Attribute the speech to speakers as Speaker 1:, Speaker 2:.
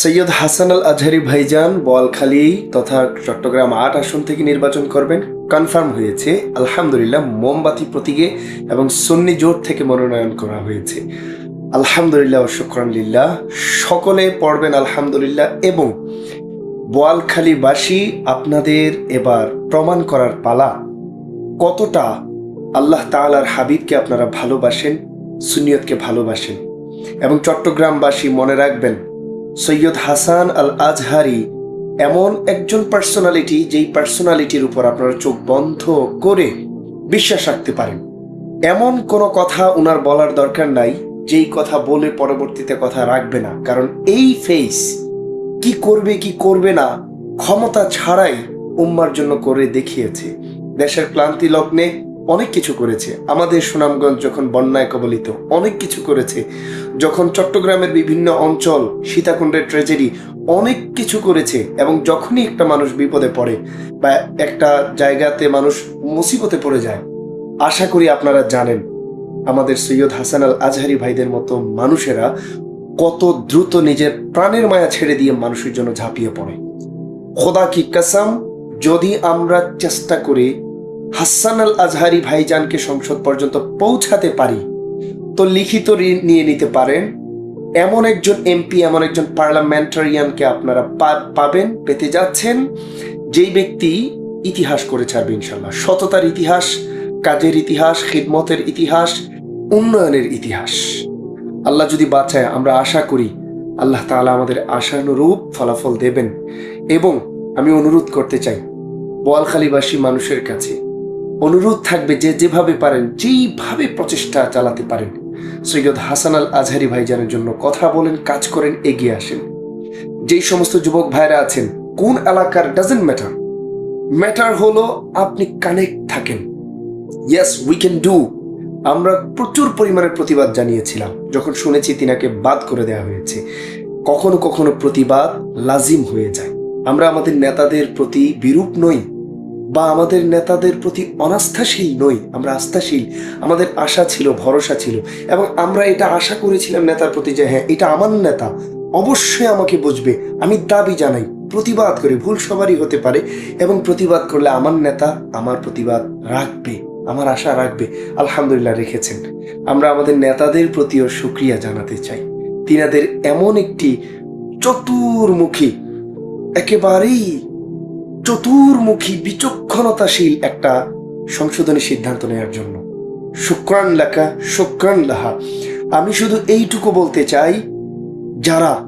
Speaker 1: সৈয়দ হাসান আল আজহারি ভাইজান, বোয়ালখালী তথা চট্টগ্রাম আট আসন থেকে নির্বাচন করবেন। কনফার্ম হয়েছে, আলহামদুলিল্লাহ, মোমবাতি প্রতীকে এবং সুন্নি জোট থেকে মনোনয়ন করা হয়েছে। আলহামদুলিল্লাহ ও সকলে পড়বেন আলহামদুলিল্লাহ এবং বোয়ালখালীবাসী আপনাদের এবার প্রমাণ করার পালা। কতটা আল্লাহ তাআলার হাবিবকে আপনারা ভালোবাসেন সুনিয়তকে ভালোবাসেন এবং চট্টগ্রামবাসী মনে রাখবেন সৈয়দ হাসান আল আজহারি এমন একজন পার্সোনালিটি যেই পার্সোনালিটির উপর আপনারা চোখ বন্ধ করে বিশ্বাস রাখতে পারেন। এমন কোনো কথা ওনার বলার দরকার নাই, যেই কথা বলে পরবর্তীতে কথা রাখবে না। কারণ এই ফেস কি করবে কি করবে না, ক্ষমতা ছাড়াই উম্মার জন্য করে দেখিয়েছে। দেশের ক্লান্তি লগ্নে অনেক কিছু করেছে। আমাদের সুনামগঞ্জ যখন বন্যায় কবলিত, অনেক কিছু করেছে। যখন চট্টগ্রামের বিভিন্ন অঞ্চল, সীতাকুণ্ডের ট্রেজেডি অনেক কিছু করেছে এবং যখনই একটা মানুষ বিপদে পড়ে বা একটা জায়গাতে মানুষ মুসিবতে পড়ে যায়, আশা করি আপনারা জানেন, আমাদের সৈয়দ হাসান আল আজহারি ভাইদের মতো মানুষেরা কত দ্রুত নিজের প্রাণের মায়া ছেড়ে দিয়ে মানুষের জন্য ঝাঁপিয়ে পড়ে। খোদা কি কাসাম, যদি আমরা চেষ্টা করে হাসান আল আজহারি ভাইজানকে সংসদ পর্যন্ত পৌঁছাতে পারি, তো লিখিত ঋণ নিয়ে নিতে পারেন। এমন একজন এমপি, এমন একজন পার্লামেন্টারিয়ানকে আপনারা পাবেন, পেতে যাচ্ছেন। যেই ব্যক্তি ইতিহাস করে ছাড়বে ইনশাল্লাহ সততার ইতিহাস, কাজের ইতিহাস, খিদমতের ইতিহাস, উন্নয়নের ইতিহাস। আল্লাহ যদি বাঁচায়, আমরা আশা করি আল্লাহ তাআলা আমাদের আশানুরূপ ফলাফল দেবেন। এবং আমি অনুরোধ করতে চাই, বোয়ালখালীবাসী মানুষের কাছে অনুরোধ থাকবে যে যেভাবে পারেন, যেইভাবে প্রচেষ্টা চালাতে পারেন। সৈয়দ হাসান আল আজহারি ভাইজানের জন্য কথা বলেন, কাজ করেন, এগিয়ে আসেন। যেই সমস্ত যুবক ভাইরা আছেন, কোন এলাকার ডাজেন্ট ম্যাটার ম্যাটার হলো আপনি কানেক্ট থাকেন। ইয়েস উই ক্যান ডু আমরা প্রচুর পরিমাণে প্রতিবাদ জানিয়েছিলাম, যখন শুনেছি তিনাকে বাদ করে দেওয়া হয়েছে। কখনো কখনো প্রতিবাদ লাজিম হয়ে যায়। আমরা আমাদের নেতাদের প্রতি বিরূপ নই। বা আমাদের নেতাদের প্রতি অনাস্থাশীল নই। আমরা আস্থাশীল, আমাদের আশা ছিল, ভরসা ছিল। এবং আমরা এটা আশা করেছিলাম নেতার প্রতি যে হ্যাঁ এটা আমার নেতা অবশ্যই আমাকে বুঝবে। আমি দাবি জানাই, প্রতিবাদ করে, ভুল সবারই হতে পারে। এবং প্রতিবাদ করলে আমার নেতা আমার প্রতিবাদ রাখবে, আমার আশা রাখবে, আলহামদুলিল্লাহ রেখেছেন। আমরা আমাদের নেতাদের প্রতিও সুক্রিয়া জানাতে চাই। তিনাদের এমন একটি চতুর্মুখী, একেবারেই চতুর্মুখী, বিচক্ষণতাশীল একটা সংশোধনী সিদ্ধান্ত নেওয়ার জন্য। শুক্রান লেখা শুক্রান লাহা। আমি শুধু এইটুকু বলতে চাই, যারা